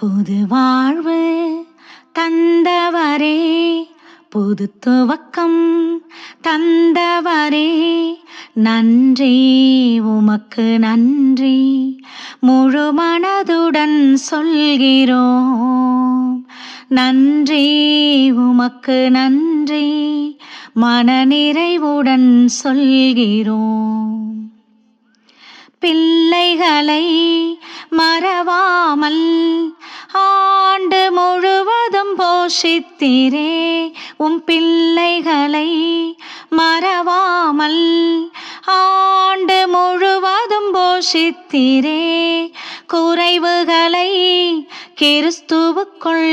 புது வாழ்வு தந்தவரே புது துவக்கம் தந்தவரே நன்றி உமக்கு நன்றி. முழு மனதுடன் சொல்கிறோம். நன்றி உமக்கு நன்றி. மனநிறைவுடன் சொல்கிறோம். பிள்ளைகளை மறவாமல் ஆண்டு முழுவதும் போஷித்திரே உம் பிள்ளைகளை மறவாமல் ஆண்டு முழுவதும் போஷித்திரே குறைவுகளை கிறிஸ்துவுக்குள்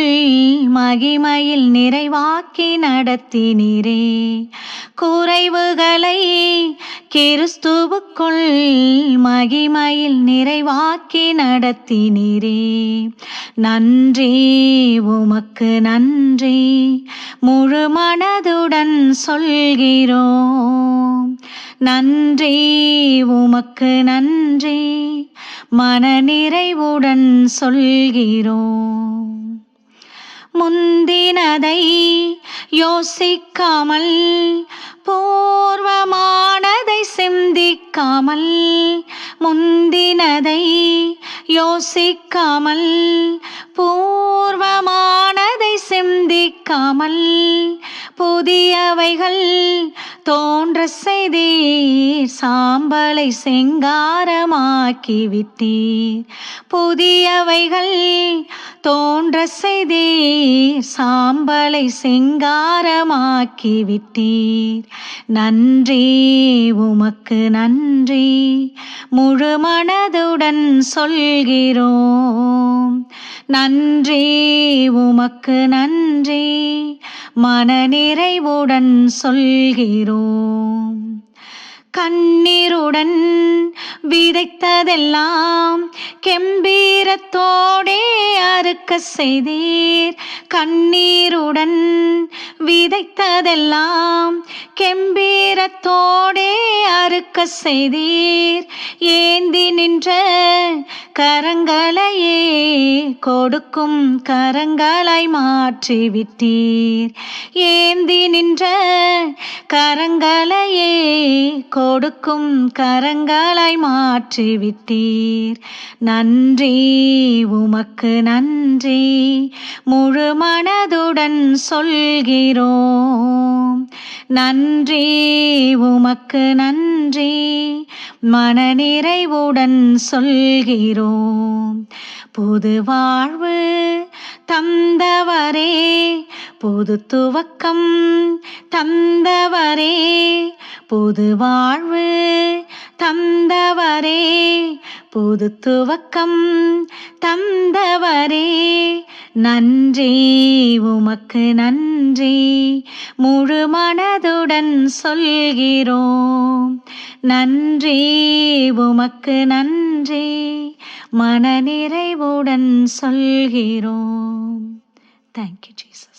மகிமையில் நிறைவாக்கி நடத்தினீரே குறைவுகளை கிறிஸ்துவுக்குள் மகிமையில் நிறைவாக்கி நடத்தினீரே. நன்றி உமக்கு நன்றி. முழு மனதுடன் சொல்கிறோம். நன்றி உமக்கு நன்றி. மனநிறைவுடன் சொல்கிறோம். முந்தினதை யோசிக்காமல் பூர்வமானதை சிந்திக்காமல் முந்தினதை யோசிக்காமல் பூர்வமானதை சிந்திக்காமல் புதியவைகள் தோன்ற செய்தீர் சாம்பலை செங்காரமாக்கி விட்டீர் புதியவைகள் தோன்ற செய்தீர் சாம்பலை செங்காரமாக்கி விட்டீர் நன்றி உமக்கு நன்றி. முழு மனதுடன் சொல்கிறோம். நன்றி உமக்கு நன்றி. மனநிறைவுடன் சொல்கிறோம். கண்ணீருடன் விதைத்ததெல்லாம் கெம்பீரத்தோடே அறுக்க செய்தீர். கண்ணீருடன் விதைத்ததெல்லாம் கெம்பீரத்தோடே அறுக்க செய்தீர். ஏந்தி நின்ற கரங்களையே கொடுக்கும் கரங்களாய் மாற்றிவிட்டீர். ஏந்தி நின்ற கரங்களையே கொடுக்கும் கரங்களாய் மாற்றிவிட்டீர். நன்றி உமக்கு நன்றி. முழு மனதுடன் சொல்கிறோம். நன்றி உமக்கு நன்றி. மனநிறைவுடன் வாழ்கிறோம் புது வாழ்வு தந்தவரே புது துவக்கம் தந்தவரே புது வாழ்வு தந்தவரே புது துவக்கம் தந்தவரே நன்றி உமக்கு நன்றி. முழு மனதுடன் சொல்கிறோம். நன்றி உமக்கு நன்றி. மனநிறைவுடன் சொல்கிறோம். Thank you Jesus